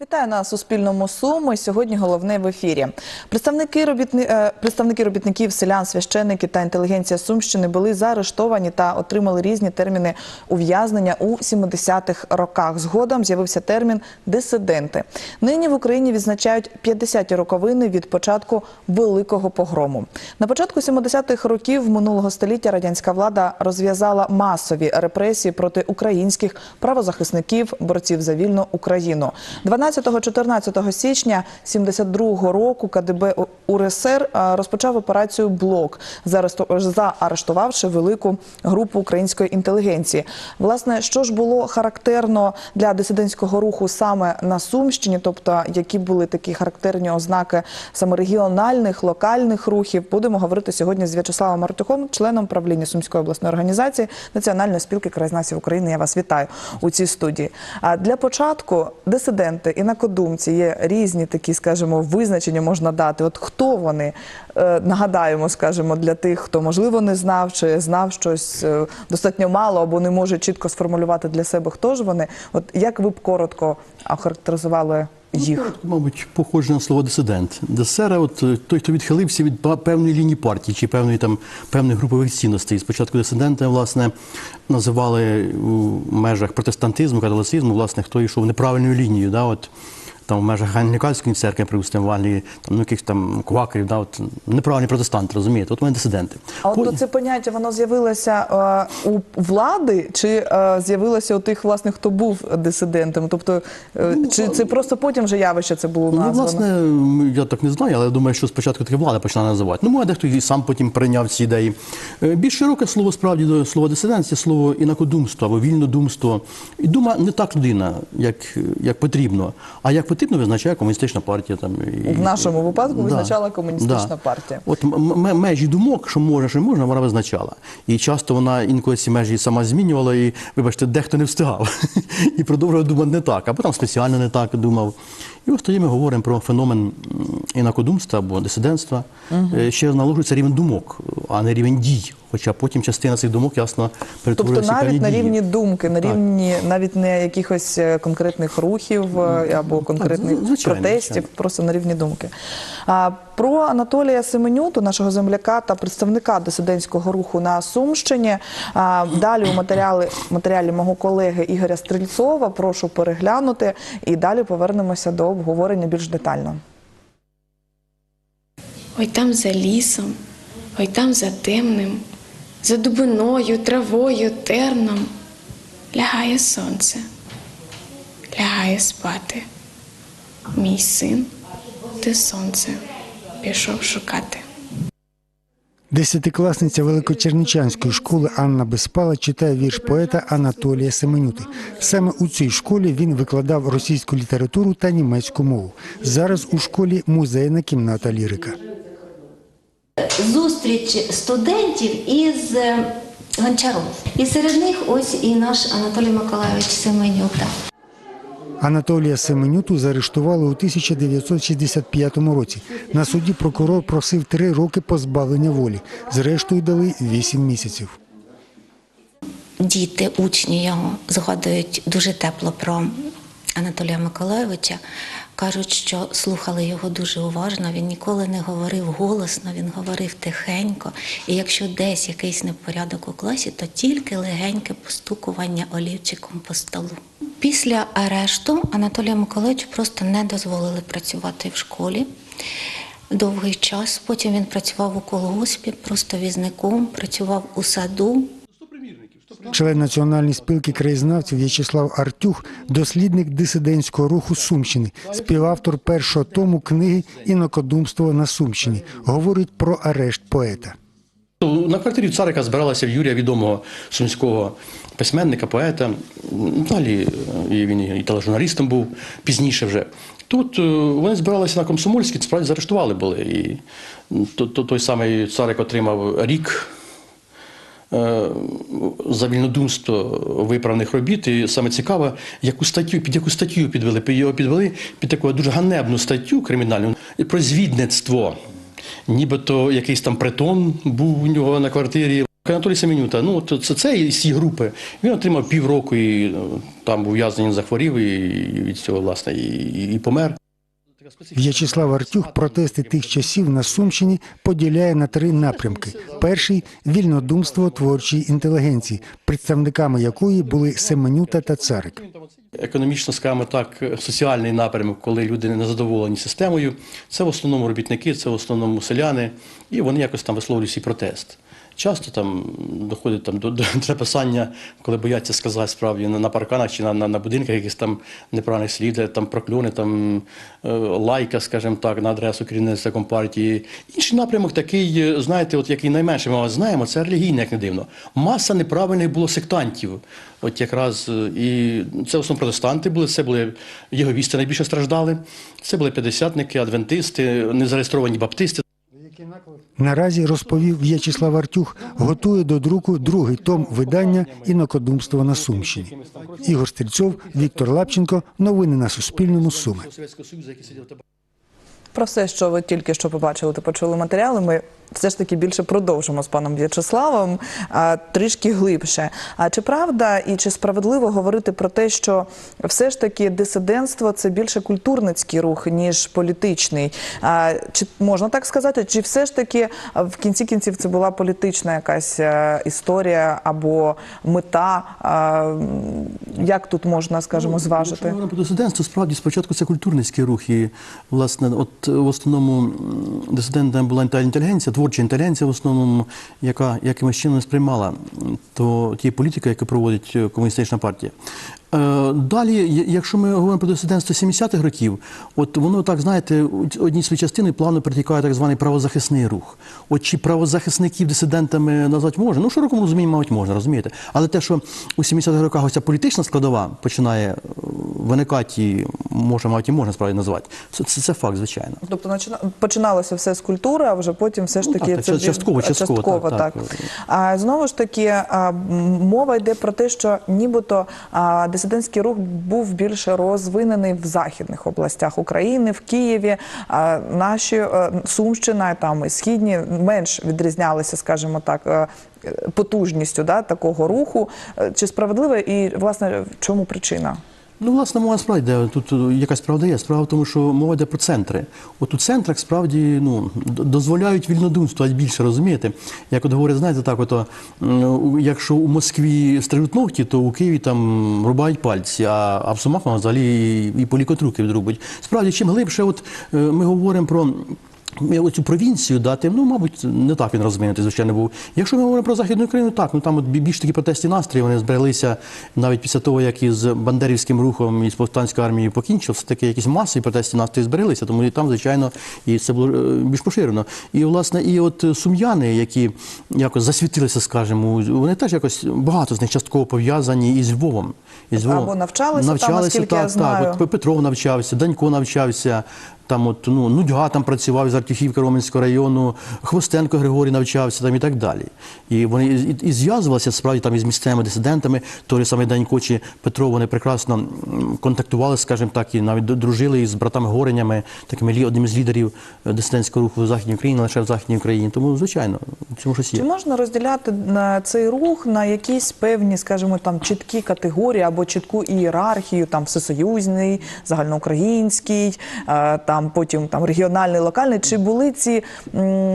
Вітаю на Суспільному Суми. Сьогодні головне в ефірі. Представники, робітни... е, представники робітників, селян, священники та інтелігенція Сумщини були заарештовані та отримали різні терміни ув'язнення у 70-х роках. Згодом з'явився термін дисиденти. Нині в Україні відзначають 50-ті роковини від початку великого погрому. На початку 70-х років минулого століття радянська влада розв'язала масові репресії проти українських правозахисників, борців за вільну Україну. 12-14 січня 72-го року КДБ УРСР розпочав операцію Блок, заарешту- заарештувавши велику групу української інтелігенції. Власне, що ж було характерно для дисидентського руху саме на Сумщині, тобто які були такі характерні ознаки саме регіональних, локальних рухів, будемо говорити сьогодні з В'ячеславом Мартюхом, членом правління Сумської обласної організації Національної спілки краєзнавців України. Я вас вітаю у цій студії. А для початку дисиденти, інакодумці є різні такі, скажімо, визначення можна дати. От хто вони Е, нагадаємо, скажімо, для тих, хто можливо не знав чи знав щось е, достатньо мало або не може чітко сформулювати для себе, хто ж вони. От як ви б коротко охарактеризували їх? Ну, Мабуть, похоже на слово дисидент. Десера, от е, той, хто відхилився від певної лінії партії чи певної там певних групових цінностей. Спочатку дисиденти, власне, називали у межах протестантизму, католицизму, власне, хто йшов неправильною лінією. Да, от, там в межах англіканської церкви, припустимо, в Англії, там, ну, якихось там квакерів, да, от, неправильні протестанти, розумієте? От вони дисиденти. А от По- це поняття воно з'явилося е, у влади, чи е, з'явилося у тих, власне, хто був дисидентом? Тобто, е, чи це просто потім вже явище це було Ну, власне, я так не знаю, але думаю, що спочатку таки влада почала називати. Ну, може, дехто і сам потім прийняв ці ідеї. Е, Більш широке слово справді до слова дисиденція, слово інакодумство або вільнодумство. І дума не так людина, як, як потрібно. А як потрібно, визначає комуністична партія. Там, і- В нашому випадку Да. визначала комуністична Да. партія. От межі думок, що може, що не можна, вона визначала. І часто вона інколи ці межі сама змінювала, і, вибачте, дехто не встигав. і продовжував думати не так, або там спеціально не так думав. І ось тоді ми говоримо про феномен інакодумства або дисидентства. Угу. Ще наложується рівень думок, а не рівень дій. Хоча потім частина цих думок ясно перетворюється Тобто навіть на дії. рівні думки, на Так. рівні навіть не якихось е, конкретних рухів е, або конкретних так, звичайно, протестів, звичайно. просто на рівні думки. А про Анатолія Семенюту, нашого земляка та представника дисидентського руху на Сумщині. Далі у матеріалі, матеріалі мого колеги Ігоря Стрільцова. Прошу переглянути і далі повернемося до обговорення більш детально. Ой там за лісом, ой там за темним, за дубиною, травою, терном лягає сонце, лягає спати. Мій син, ти сонце пішов шукати. Десятикласниця Великочерничанської школи Анна Безпала читає вірш поета Анатолія Семенюти. Саме у цій школі він викладав російську літературу та німецьку мову. Зараз у школі музейна кімната лірика. зустріч студентів із е, Гончаром. І серед них ось і наш Анатолій Миколайович Семенюк. Анатолія Семенюту заарештували у 1965 році. На суді прокурор просив три роки позбавлення волі. Зрештою дали вісім місяців. Діти, учні його згадують дуже тепло про Анатолія Миколайовича. Кажуть, що слухали його дуже уважно. Він ніколи не говорив голосно, він говорив тихенько. І якщо десь якийсь непорядок у класі, то тільки легеньке постукування олівчиком по столу. Після арешту Анатолія Миколайовичу просто не дозволили працювати в школі довгий час. Потім він працював у колгоспі, просто візником, працював у саду. Член Національної спілки краєзнавців В'ячеслав Артюх, дослідник дисидентського руху Сумщини, співавтор першого тому книги Інокодумство на Сумщині. Говорить про арешт поета. На квартирі царика збиралася Юрія відомого сумського письменника, поета. Далі е, він і тележурналістом був пізніше вже. Тут е, вони збиралися на Комсомольській, справді заарештували були. І то- то- той самий царик отримав рік е, за вільнодумство виправних робіт. І саме цікаво, яку статтю, під яку статтю підвели. Під- Його підвели під таку дуже ганебну статтю кримінальну про звідництво. Нібито якийсь там притон був у нього на квартирі. Анатолій Семенюта, ну от це, це із цієї групи. Він отримав півроку і ну, там був ув'язнений, захворів і, і від цього, власне, і, і, і помер. В'ячеслав Артюх протести тих часів на Сумщині поділяє на три напрямки: перший вільнодумство творчої інтелігенції, представниками якої були Семенюта та Царик. Економічно, скажімо так, соціальний напрямок, коли люди не задоволені системою, це в основному робітники, це в основному селяни, і вони якось там висловлюють свій протест. Часто там доходить там до, до написання, коли бояться сказати справді на, на парканах чи на, на, на будинках якісь там неправильних слід, там прокльони, там е, лайка, скажімо так, на адресу керівництва компартії. Інший напрямок такий, е, знаєте, от який найменше ми знаємо, це релігійний, як не дивно. Маса неправильних було сектантів. От якраз е, і це в основному протестанти були, це були єговісти найбільше страждали. Це були п'ятдесятники, адвентисти, незареєстровані баптисти. Наразі розповів В'ячеслав Артюх, готує до друку другий том видання інокодумство на Сумщині. Ігор Стрільцов, Віктор Лапченко. Новини на Суспільному. Суми. Про все, що ви тільки що побачили та почули матеріали, ми все ж таки більше продовжимо з паном В'ячеславом трішки глибше. А чи правда і чи справедливо говорити про те, що все ж таки дисидентство це більше культурницький рух ніж політичний? А, чи можна так сказати? Чи все ж таки в кінці кінців це була політична якась е, історія або мета? А, як тут можна, скажімо, Якщо зважити? говоримо про дисидентство, справді спочатку це культурницький рух. І, власне, от в основному дисидентом була інтелігенція, творча інтелігенція, в основному, яка якимось чином сприймала то ті політики, які проводить е, комуністична партія. Е, Далі, якщо ми говоримо про дисидентство 70-х років, от воно так знаєте, у одній своїй частини плавно перетікає так званий правозахисний рух. От чи правозахисників дисидентами назвати можна? Ну, в широкому розумінні, мабуть, можна, розумієте. Але те, що у 70-х роках ось ця політична складова починає е, виникати, і може, мабуть, і можна справді назвати. Це, це, це факт, звичайно. Тобто починалося все з культури, а вже потім все ж Ну, таки так, це так, частково, частково, так, так. так. А знову ж таки, мова йде про те, що нібито а, дисидентський рух був більше розвинений в західних областях України, в Києві. Наші е, Сумщина там і східні менш відрізнялися, скажімо так. е, Потужністю да, такого руху. Е, Чи справедливо і власне в чому причина? Ну, власне, мова справді йде, тут е, якась правда є. Справа в тому, що мова йде про центри. От у центрах справді ну, дозволяють вільнодумство, більше розумієте. Як от говорять, знаєте, так, у- якщо у Москві стрижуть ногті, то у Києві там рубають пальці, а, а в Сумах взагалі і, і полікотруки відрубать. Справді, чим глибше от, е, ми говоримо про. Оцю провінцію дати, ну, мабуть, не так він розвинутий, звичайно, був. Якщо ми говоримо про Західну Україну, так, ну там от більш такі протестні настрої, вони збереглися навіть після того, як із Бандерівським рухом і з повстанською армією покінчив, все таки якісь масові протестні настрої збереглися, тому і там, звичайно, і це було е, більш поширено. І, власне, і от сум'яни, які якось засвітилися, скажімо, вони теж якось багато з них частково пов'язані із Львовом. Із Львовом. Або навчалися там, наскільки я знаю. Так, от Петров навчався, Данько навчався. Там от ну Нудьга там працював з Артюхівки Роменського району, Хвостенко Григорій навчався там і так далі. І вони і, і, зв'язувалися справді там із місцевими дисидентами. Той самий Данько чи Петров вони прекрасно контактували, скажімо так, і навіть дружили із братами Горенями, такими одним з лідерів е, дисидентського руху в Західній Україні, лише в Західній Україні. Тому, звичайно, цьому щось є. Чи можна розділяти на цей рух на якісь певні, скажімо, там чіткі категорії або чітку ієрархію, там всесоюзний, загальноукраїнський, е, там потім там регіональний, локальний? Чи були ці,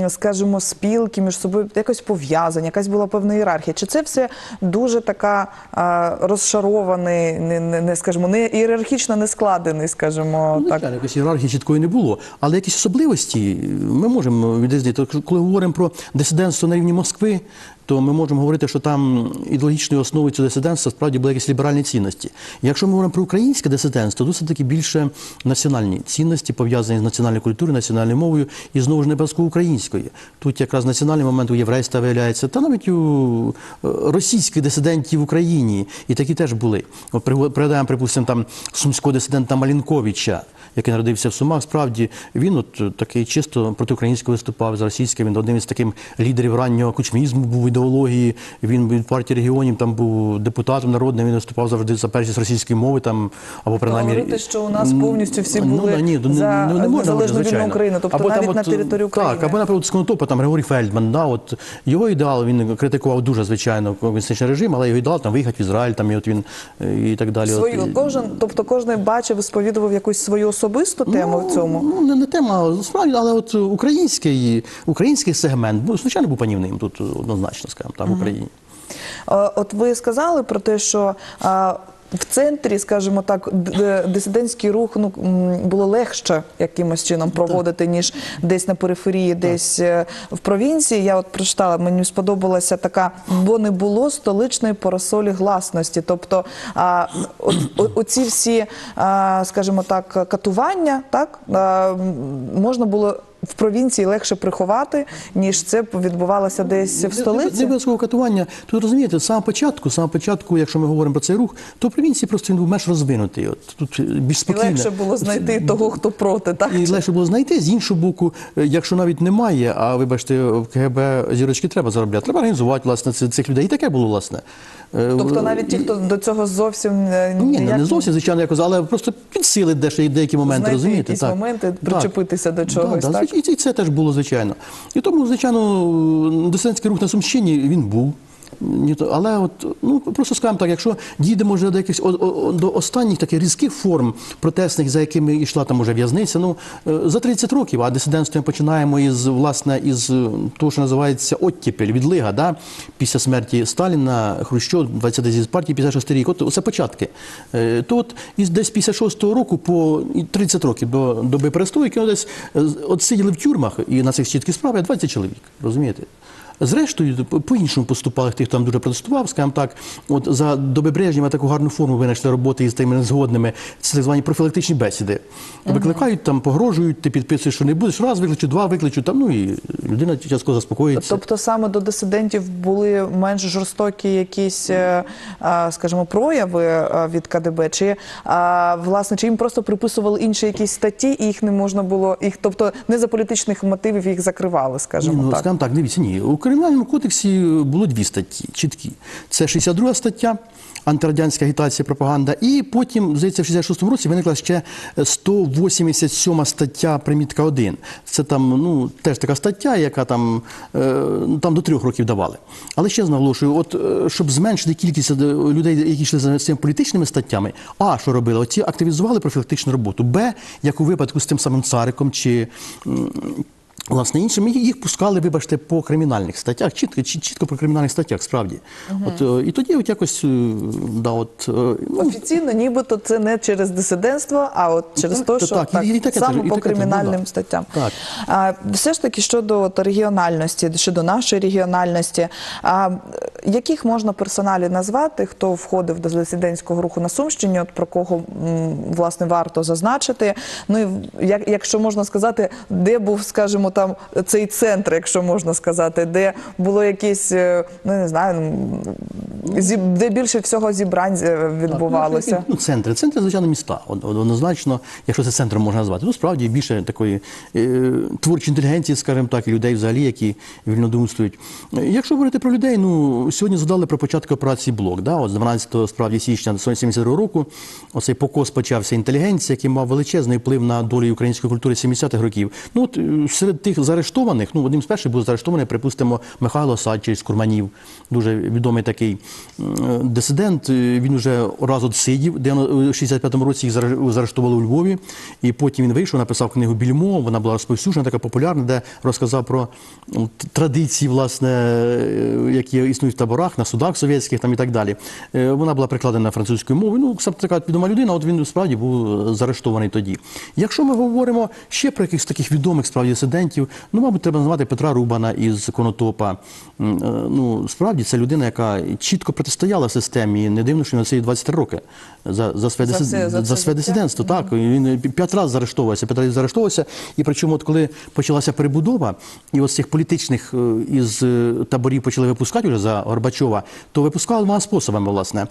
скажімо, спілки між собою якось пов'язані, якась була певна ієрархія? Чи це все дуже така розшарований, не, не, не скажімо, не ієрархічно не складений, скажімо, Ну, так? звичайно, якоїсь ієрархії чіткої не було, але якісь особливості ми можемо відрізнити. Коли говоримо про дисидентство на рівні Москви, то ми можемо говорити, що там ідеологічною основою цього дисидентства справді були якісь ліберальні цінності. Якщо ми говоримо про українське дисидентство, то все таки більше національні цінності пов'язані з національною культурою, національною мовою і знову ж не обов'язково української. Тут якраз національний момент у єврейства виявляється, та навіть у е, російських дисидентів в Україні, і такі теж були. От пригадаємо, припустимо, там сумського дисидента Малінковича, який народився в Сумах, справді він от такий чисто проти українського виступав з російським. Він одним із таких лідерів раннього кучмізму був ідеології. Він від партії регіонів там був депутатом народним. Він виступав завжди за першість російської мови там або принаймні Говорити, що у нас повністю всі ну, були да, ні, ну, за не, не можна незалежну говорити, вільну. Україну, тобто Або там навіть на от, території України. Так, або наприклад з Конотопа, там Григорій Фельдман, да, от його ідеал він критикував дуже звичайно комуністичний режим, але його ідеал там виїхати в Ізраїль, там і от він і так далі. Свою От, кожен, тобто кожен бачив, сповідував якусь свою особисту тему в цьому. Ну, не, не тема, справді, але от український, український сегмент, ну, звичайно, був панівним тут однозначно, скажімо, там в Україні. Е, От ви сказали про те, що е, в центрі, скажімо так, дисидентський рух ну було легше якимось чином проводити, ніж десь на периферії, десь е, в провінції. Я от прочитала, мені сподобалася така, бо не було столичної поросолі гласності. Тобто, а, от, о- оці всі, а, скажімо так, катування, так а, можна було. В провінції легше приховати, ніж це відбувалося десь в Не столиці. обов'язково катування. Тут розумієте, з самого початку, самого початку, якщо ми говоримо про цей рух, то в провінції просто він був менш розвинутий. От тут більш І легше було знайти того, хто проти, так? І легше було знайти з іншого боку, е, якщо навіть немає, а вибачте, в КГБ зірочки треба заробляти, треба організувати власне цих людей. І таке було власне. Е, Тобто навіть ті, хто до цього зовсім е, Ні, ніяк не зовсім, звичайно, якось, але просто підсилить дещо деякі моменти, Знайти розумієте? якісь моменти, причепитися до чогось, да, так? звич- І це теж було, звичайно. І тому, звичайно, дисидентський рух на Сумщині він був. Ні, то- Але от, ну, просто скажемо так, якщо дійдемо вже до якихось до останніх таких різких форм протестних, за якими йшла там уже в'язниця, ну е, за 30 років, а дисидентство ми починаємо із власне із е, того, що називається оттіпель, відлига, да? після смерті Сталіна, Хрущов, 20 зі з партії, 56 рік. От це початки. Е, То от із десь 56-го року по 30 років до доби перестройки, ну, десь от сиділи в тюрмах і на цих чіткі справи 20 чоловік, розумієте? Зрештою, по- по-іншому поступали тих, хто там дуже протестував, скажімо так, от за доби Брежнєва таку гарну форму винайшли роботи із тими незгодними, це так звані профілактичні бесіди. Викликають, там, погрожують, ти підписуєш, що не будеш, раз викличу, два викличу, там, ну і людина частково заспокоїться. Тобто саме до дисидентів були менш жорстокі якісь, е, скажімо, прояви е, від КДБ, чи власне, чи їм просто приписували інші якісь статті, і їх не можна було їх, тобто не за політичних мотивів їх закривали, Ні, скажімо ну, так. скажімо так, дивіться, ні. Кримінальному кодексі було дві статті чіткі. Це 62 стаття. Антирадянська агітація, пропаганда, і потім, здається, в 66-му році виникла ще 187 стаття примітка 1. Це там, ну, теж така стаття, яка там, е, ну, там до трьох років давали. Але ще наголошую, от е, щоб зменшити кількість е, людей, які йшли за цими політичними статтями, а що робили? Оці активізували профілактичну роботу. Б, як у випадку з тим самим цариком чи. Власне, іншим їх- їх пускали, вибачте, по кримінальних статтях, чітко, чітко по кримінальних статтях, справді. От, е, і тоді от якось, е, да, от, е, ну, Офіційно, нібито це не через дисидентство, а от через те, що так, так, і- і саме і по теж, ну, кримінальним да. статтям. Так. А, все ж таки щодо от, регіональності, щодо нашої регіональності, а, яких можна персоналі назвати, хто входив до дисидентського руху на Сумщині, от про кого власне варто зазначити? Ну і як, якщо можна сказати, де був, скажімо, там цей центр, якщо можна сказати, де було якісь, е, ну не знаю, де більше всього зібрань е, відбувалося. Ну, центри. Центри, звичайно, міста. Од- од- Однозначно, якщо це центром можна назвати. Ну, справді більше такої е, творчої інтелігенції, скажімо так, людей взагалі, які вільнодумствують. Якщо говорити про людей, ну сьогодні згадали про початок операції Блок. Да? От з 12 справді січня 1972 року оцей покос почався інтелігенція, який мав величезний вплив на долю української культури 70-х років. Ну от серед тих заарештованих, ну одним з перших був заарештований, припустимо, Михайло Садчий Курманів, дуже відомий такий дисидент. Е, Він вже раз от сидів, де у 65-му році їх заарештували у Львові, і потім він вийшов, написав книгу Більмо. Вона була розповсюджена, така популярна, де розказав про традиції, власне, е, які існують в таборах, на судах совєтських там і так далі. Е, Вона була перекладена французькою мовою. Ну, така відома людина, от він справді був заарештований тоді. Якщо ми говоримо ще про якихось таких відомих справді дисидентів, ну, мабуть, треба назвати Петра Рубана із Конотопа. Е, Ну, справді, це людина, яка чітко протистояла системі, не дивно, що на це 23 роки за, за своє, За все- за за своє дисидентство. Так, він п'ять разів заарештовувався, п'ять разів заарештовувався. І причому, от коли почалася перебудова, і ось цих політичних е, із е, таборів почали випускати вже за Горбачова, то випускали двома способами, власне.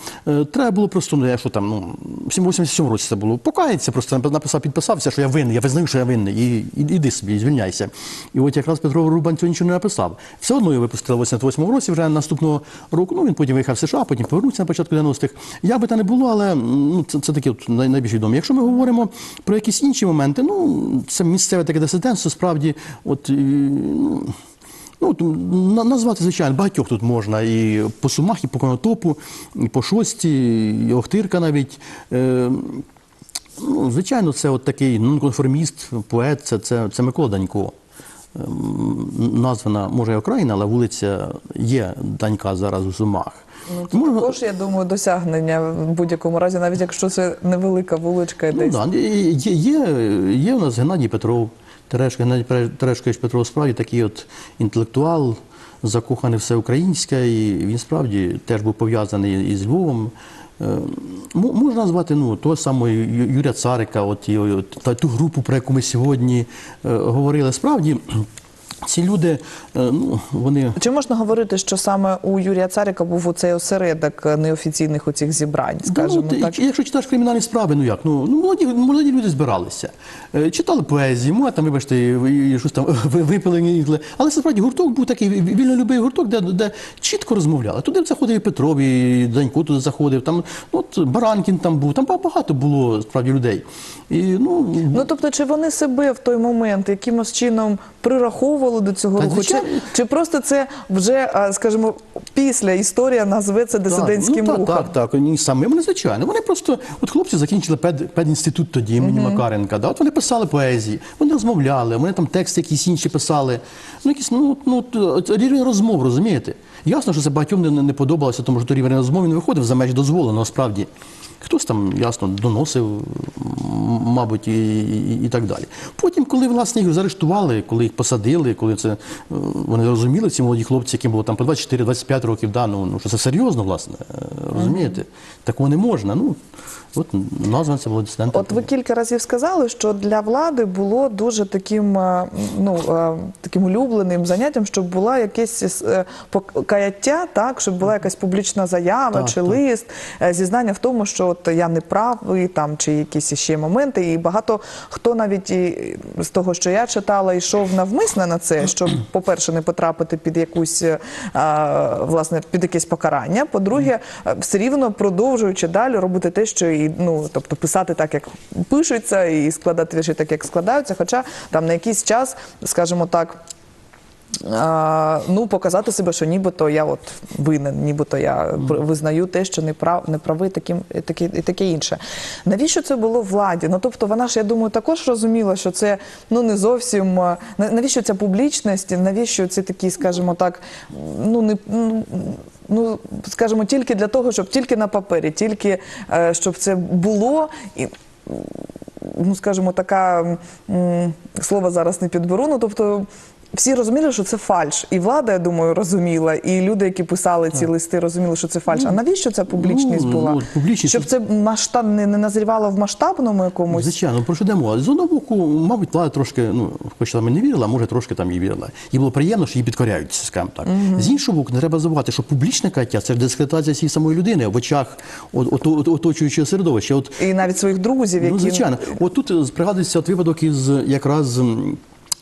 Треба було просто, ну, я що там, ну, в 87 році це було, покаятися, просто написав, підписався, що я винний, я визнаю, що я винний, і, і іди собі, звільняйся. І от якраз Петро Рубан цього нічого не написав. Все одно його випустили в 88 році, вже наступного року. Ну він потім виїхав в США, потім повернувся на початку 90-х. Як би то не було, але ну, це, це такі от найбільш відомі. Якщо ми говоримо про якісь інші моменти, ну це місцеве таке дисидентство, справді, от. Ну, Ну, назвати, звичайно, багатьох тут можна. І по Сумах, і по Конотопу, і по Шості, і Охтирка навіть. Ну, звичайно, це от такий нонконформіст, поет, це, це, це Микола Данько. Ем, Названа, може, і Україна, але вулиця є Данька зараз у Сумах. Ну, це Можна- також, я думаю, досягнення в будь-якому разі, навіть якщо це невелика вуличка Ну, десь. да. є, є, є у нас Геннадій Петров, Терешко, Геннадій Терешкович Петров справді такий от інтелектуал, закоханий в все українське, і він справді теж був пов'язаний із Львовом. Можна назвати ну, того самого Юрія Царика, от, і, от, та, ту групу, про яку ми сьогодні е, говорили. Справді, ці люди, е, ну, вони Чи можна говорити, що саме у Юрія Царика був оцей осередок неофіційних оцих зібрань, скажімо ну, так? Якщо читаєш кримінальні справи, ну як? Ну, ну молоді, молоді люди збиралися. Е, Читали поезію, може там, вибачте, щось там випили. Але це справді гурток був такий вільнолюбивий гурток, де, де чітко розмовляли. Туди заходив і Петров, і Данько туди заходив, там ну, от Баранкін там був, там багато було справді людей. І, ну, Ну тобто, чи вони себе в той момент якимось чином прираховували до цього руху? Чи, чи просто це вже, скажімо, після історія назветься дисидентським так, ну, рухом? так, так, так, ні, ну, звичайно. Вони просто, от хлопці закінчили пед, педінститут тоді імені Макаренка. Да? От вони писали поезії, вони розмовляли, вони там тексти якісь інші писали. Ну, якісь, ну, ну, рівень розмов, розумієте? Ясно, що це багатьом не, не подобалося, тому що той рівень розмов він виходив за межі дозволеного, справді. Хтось там, ясно, доносив, мабуть, і, і, і так далі. Потім, коли власне їх заарештували, коли їх посадили, коли це е, вони розуміли, ці молоді хлопці, яким було там по 24-25 років, да, ну, ну що це серйозно, власне, е, розумієте? Такого не можна. Ну, от назва це було дисидентом. От ви кілька разів сказали, що для влади було дуже таким, е, ну, е, таким улюбленим заняттям, щоб була якесь е, покаяття, так, щоб була якась публічна заява Так, чи так. лист, зізнання в тому, що от я не правий, там чи якісь ще моменти. І багато хто навіть і з того, що я читала, йшов навмисно на це, щоб, по-перше, не потрапити під якусь власне під якесь покарання. По-друге, е, все рівно продовжуючи далі робити те, що і ну тобто писати так, як пишеться, і складати вірші так, як складаються. Хоча там на якийсь час, скажімо так. А, ну, показати себе, що нібито я от винен, нібито я визнаю те, що не прав, не правий, таким і таке, і таке інше. Навіщо це було владі? Ну тобто вона ж, я думаю, також розуміла, що це ну не зовсім навіщо ця публічність, навіщо ці такі, скажімо так, ну не ну, ну скажімо, тільки для того, щоб тільки на папері, тільки е, щоб це було і ну скажімо, така слово зараз не підберу. Ну тобто. Всі розуміли, що це фальш, і влада, я думаю, розуміла, і люди, які писали ці листи, розуміли, що це фальш. А навіщо ця публічність ну, була? ну, публічність- Щоб це масштаб не, не назрівало в масштабному якомусь. Звичайно, про що йдемо? З одного боку, мабуть, влада трошки, ну, хоч там і не вірила, а може трошки там і вірила. Їй було приємно, що її підкоряються, скажімо так. З іншого боку, не треба забувати, що публічне каття це ж дискредитація цієї самої людини в очах от- от- от- оточуючого середовища. От І навіть своїх друзів, які Ну, звичайно. От тут е, пригадується от випадок із якраз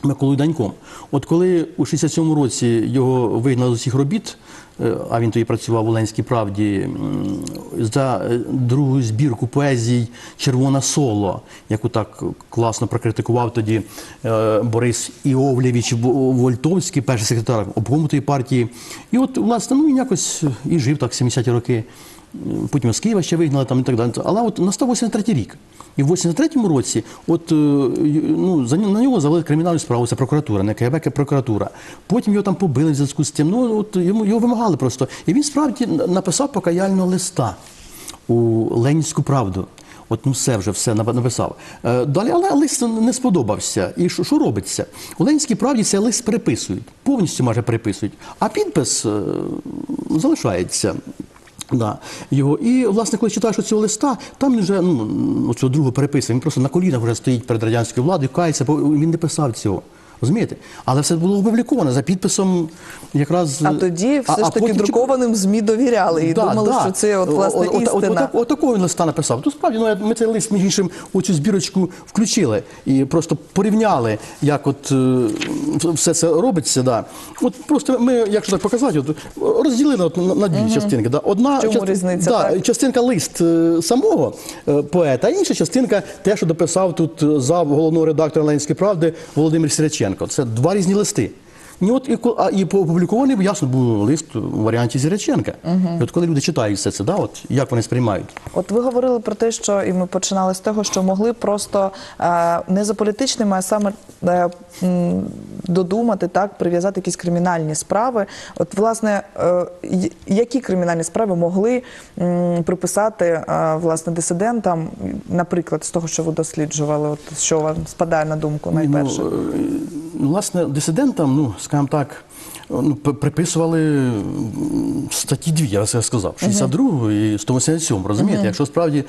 Миколою Даньком. От коли у 67-му році його вигнали з усіх робіт, а він тоді працював у Ленській правді за е, другу збірку поезій Червона соло, яку так класно прокритикував тоді е, Борис Іовлєвич Вольтовський, перший секретар обкому тої партії. І от, власне, ну він якось і жив так 70-ті роки. Потім з Києва ще вигнали там і так далі. Але от настав 83 рік. І в 83-му році, от е, ну на нього завели кримінальну справу, це прокуратура, не КГБ, прокуратура. Потім його там побили в зв'язку з тим. Ну от його вимагали просто. І він справді написав покаяльного листа у Ленінську правду. От ну все вже все написав. Е, далі, але лист не сподобався. І що, що робиться? У Ленінській правді цей лист переписують, повністю майже переписують, а підпис е, залишається. Да, його. І, власне, коли читаєш цього листа, там він вже ну, цього другого переписує, він просто на колінах вже стоїть перед радянською владою, кається, бо він не писав цього. Розумієте? Але все було опубліковано за підписом якраз. А тоді все А- ж таки потім- друкованим ЗМІ довіряли і думали, що це от власне о- от- істина. От, от, такого він листа написав. То справді ну, ми цей лист, між іншим, у цю збірочку включили і просто порівняли, як от е, все це робиться. Да. От просто ми, якщо так показати, от, розділили от на, на дві частинки. Да. Одна чому різниця, Да, так? частинка лист е, самого е, поета, а інша частинка те, що дописав тут за головного редактора Ленінської правди Володимир Сіряченко. Це два різні листи. І от і, а, і опублікований ясно був лист у варіанті Зіряченка. І от коли люди читають все це, да, от як вони сприймають. От ви говорили про те, що і ми починали з того, що могли просто е, не за політичними, а саме е, м, додумати так, прив'язати якісь кримінальні справи. От власне, е, які кримінальні справи могли м, приписати е, власне дисидентам, наприклад, з того, що ви досліджували, от що вам спадає на думку найперше? Ну, е, ну, власне, дисидентам, ну, скажімо так, ну, приписували статті дві, я це сказав, 62 і 187, розумієте? Якщо справді,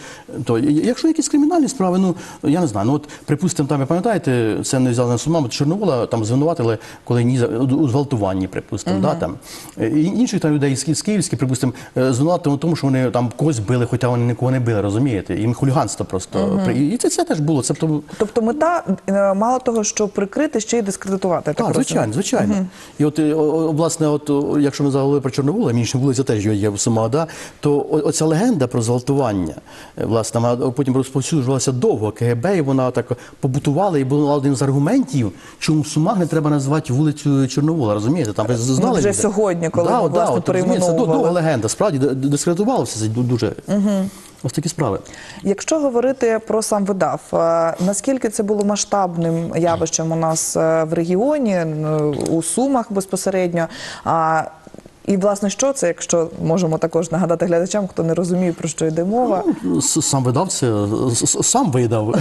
то якщо якісь кримінальні справи, ну, я не знаю, ну, от, припустимо, там, ви пам'ятаєте, це не взяли на сумам, Чорновола там звинуватили, коли ні, у зґвалтуванні, припустимо, да, там. Е, І інших там людей з, Київських, припустимо, е, звинуватили тому, що вони там когось били, хоча вони нікого не били, розумієте? Їм хуліганство просто. І це, це теж було. Це, тобто, мета е, мало того, що прикрити, ще й дискредитувати. Так, звичайно, звичайно. І от, е, власне, от, якщо ми заговорили про Чорновола, ще вулиця теж є в Сумах, да, то оця легенда про зґвалтування, е, власне, вона потім розповсюджувалася довго. КГБ, і вона так побутувала, і був один з аргументів, чому в Сумах не треба називати вулицю Чорновола, розумієте? Там ви знали Ну, вже люди? сьогодні, коли, власне, от, розумієте, це довга легенда, справді дискредитувалося це дуже. Ось такі справи. Якщо говорити про сам видав, е, наскільки це було масштабним явищем у нас е, в регіоні, у Сумах безпосередньо? І власне, що це, якщо можемо також нагадати глядачам, хто не розуміє, про що йде мова? С- Сам видав це, сам видав.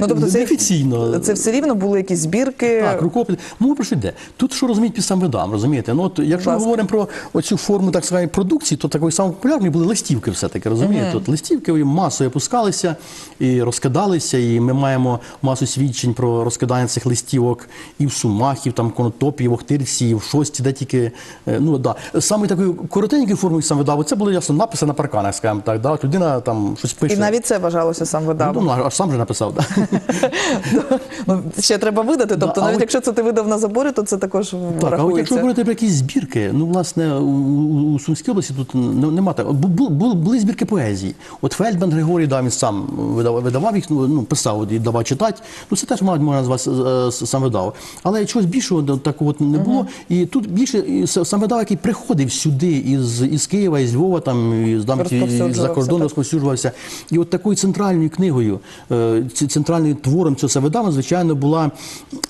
Ну тобто це Неофіційно. це все рівно були якісь збірки. Так, рукопис. Мова про що йде? Тут що розуміють під сам видам, розумієте? Ну, от, якщо ми говоримо про оцю форму так сказати, продукції, то такої самої популярної були листівки все-таки, розумієте? От листівки масою опускалися і розкидалися, і ми маємо масу свідчень про розкидання цих листівок і в Сумах, і в там Конотопі, в Охтирці, і в Шості, де тільки, е, ну, да. Саме такою коротенькою формою сам видав, це було ясно написи на парканах, скажімо так, да? От людина там щось пише. І навіть це вважалося сам видав. Ну, аж сам же написав, да? Ну, ще треба видати. Тобто, навіть от- якщо це ти видав на заборі, то це також Так, а от якщо говорити про якісь збірки, ну власне у, Сумській області тут не- нема так. Бу- бу- бу- Були збірки поезії. От Фельдман Григорій да, він сам видавав, видавав їх, ну ну, писав і давав читати. Ну це теж мабуть, можна назвати е, с- сам видав. Але чогось більшого такого не було. І тут більше сам видав, який приходив сюди із, із Києва, із Львова, там із там, за так. розповсюджувався. І от такою центральною книгою, е, центральним твором цього Савидава, звичайно, була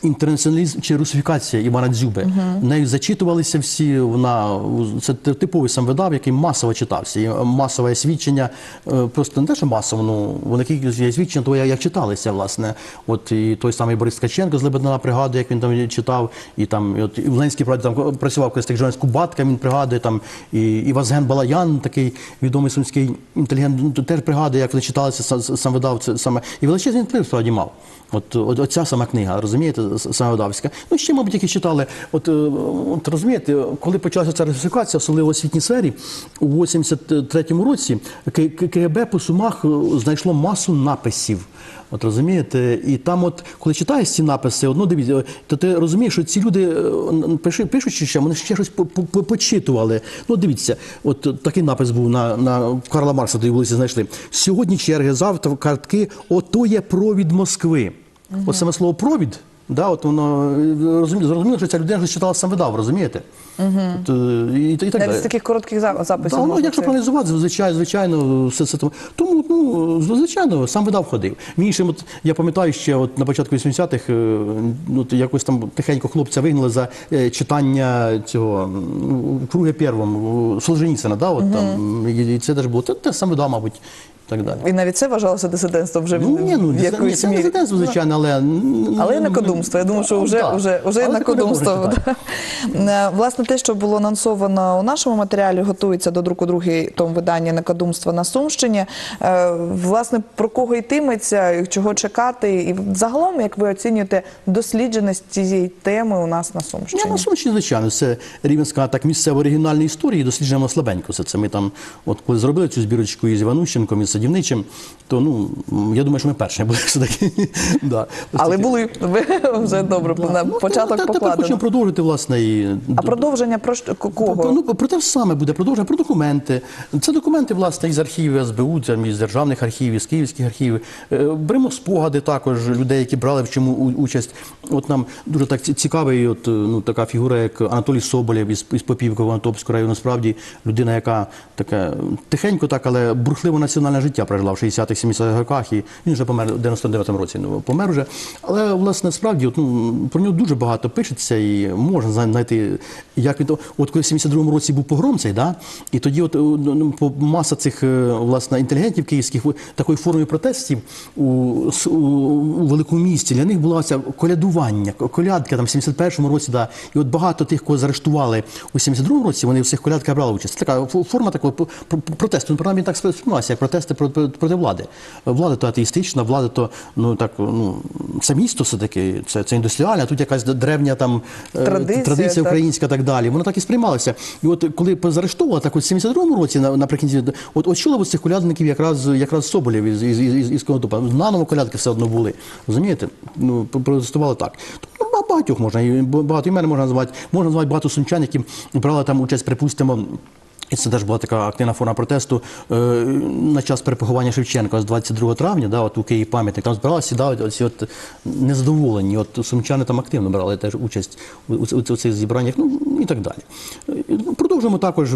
інтернаціоналізм чи русифікація Івана Дзюби. Нею зачитувалися всі. Вона це ти- типовий самвидав, який масово читався. І масове свідчення, е, просто не те, що масово, ну вони кількість є свідчення, того як читалися, власне. От і той самий Борис Ткаченко з Лебедина пригадує, як він там читав, і там і от і в там працював колись так Жорж Кубатка, він пригадує там, і, і Вазген Балаян, такий відомий сумський інтелігент, ну, теж пригадує, як вони читалися, сам, сам видав це саме. І величезний вплив справді мав. От, от, оця сама книга, розумієте, с- саме видавська. Ну, ще, мабуть, які читали. От, е, от розумієте, коли почалася ця русифікація, особливо в освітній сфері, у 83-му році КГБ по сумах е, знайшло масу написів. От розумієте, і там, от коли читаєш ці написи, одно дивіться, то ти розумієш, що ці люди е, пишучи ще, вони ще щось по- по- по- почитували. Ну, дивіться, от такий напис був на, на Карла Маркса, тоді вулиці знайшли. Сьогодні черги, завтра картки, ото є провід Москви. От саме слово провід. Да, от воно е, зрозуміло, що ця людина вже читала сам видав, розумієте? От, е, і, і так Навіть далі. з таких коротких за- записів. Да, ну, можна якщо це- проаналізувати, звичайно, звичайно, все це тому. Тому, ну, звичайно, сам видав ходив. Між іншим, от, я пам'ятаю ще от, на початку 80-х, е, ну, от якось там тихенько хлопця вигнали за е, читання цього м, круги первом Солженіцина, да, от, там, і, і це теж було. Це те саме видав, мабуть. Так далі. І навіть це вважалося дисидентством вже в, Ну, ні, ну, в ні, якоїсь це мірі. дисидентство, звичайно, але... Але і накодумство. Я думаю, що вже, Так. вже, вже Але накодумство. Е, Власне, те, що було анонсовано у нашому матеріалі, готується до друку другий том видання накодумства на Сумщині. Е, Власне, про кого йтиметься, чого чекати, і загалом, як ви оцінюєте дослідженість цієї теми у нас на Сумщині? Ні, на Сумщині, звичайно, це рівень, скажімо так, місцево оригінальної історії, досліджуємо слабенько. Все це ми там, от коли зробили цю збірочку із Іванущенком, із Садівничим, то ну я думаю, що ми перші були все таки. да. Але були ви вже добре на Ну, початок та- покладено. хочемо продовжити, власне, і А продовження про що Про, ну, про те саме буде продовження, про документи. Це документи, власне, із архівів СБУ, із державних архівів, із київських архівів. Е, Беремо спогади також людей, які брали в чому участь. От нам дуже так цікавий, от, ну, така фігура, як Анатолій Соболєв із, із Попівки Анатопського району. Справді людина, яка таке тихенько, так, але бурхливо національне життя прожила в 60-х-70-х роках. І він вже помер у 99-му році. Ну, помер вже. Але, власне, справді, от, ну, про нього дуже багато пишеться і можна знайти, як він то. От коли в 72-му році був погром цей, да? і тоді от, ну, ну, маса цих е, власне, інтелігентів київських в- такою формою протестів у, у, великому місті. Для них була ця колядування, к- колядки там в 71-му році, да. і от багато тих, кого заарештували у 72-му році, вони в цих колядках брали участь. Це така форма такого протесту. Ну, принаймні так сприймалося, як протести проти, проти влади. Влада то атеїстична, влада то ну так ну це місто все таки, це, це індустріальне, а тут якась древня там е, Традиція, традиція українська і так далі. Воно так і сприймалося. І от коли заарештовували, так от 72-му році наприкінці, от очолив цих колядників якраз якраз Соболєв із, із, із, із Конотопа. Наново колядки все одно були. Розумієте? Ну, протестували так. Тобто, ну, багатьох можна, і багато імен можна назвати. Можна назвати багато сумчан, які брали там участь, припустимо. І це теж була така активна форма протесту е, на час перепоховання Шевченка з 22 травня, да, от у Києві пам'ятник, там збиралися да, оці от незадоволені. От сумчани там активно брали теж участь у, у, у цих зібраннях, ну і так далі. Е, Продовжуємо також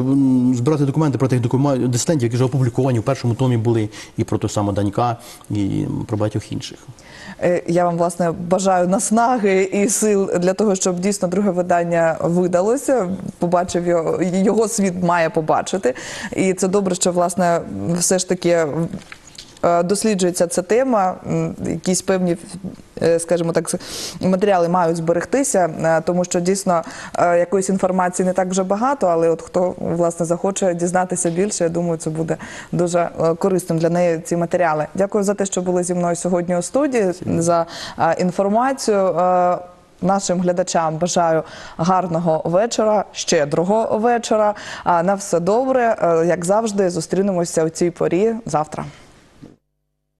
збирати документи про тих докума- дисидентів, які вже опубліковані в першому томі були, і про того самого Данька, і про багатьох інших. Е, Я вам власне бажаю наснаги і сил для того, щоб дійсно друге видання видалося. Побачив його, його світ має побачити. І це добре, що власне все ж таки. е, Досліджується ця тема, якісь певні, е, скажімо так, матеріали мають зберегтися, е, тому що дійсно якоїсь інформації не так вже багато, але от хто власне захоче дізнатися більше, я думаю, це буде дуже корисним для неї ці матеріали. Дякую за те, що були зі мною сьогодні у студії за інформацію. Нашим глядачам бажаю гарного вечора, щедрого вечора. На все добре, Е, як завжди, зустрінемося у цій порі завтра.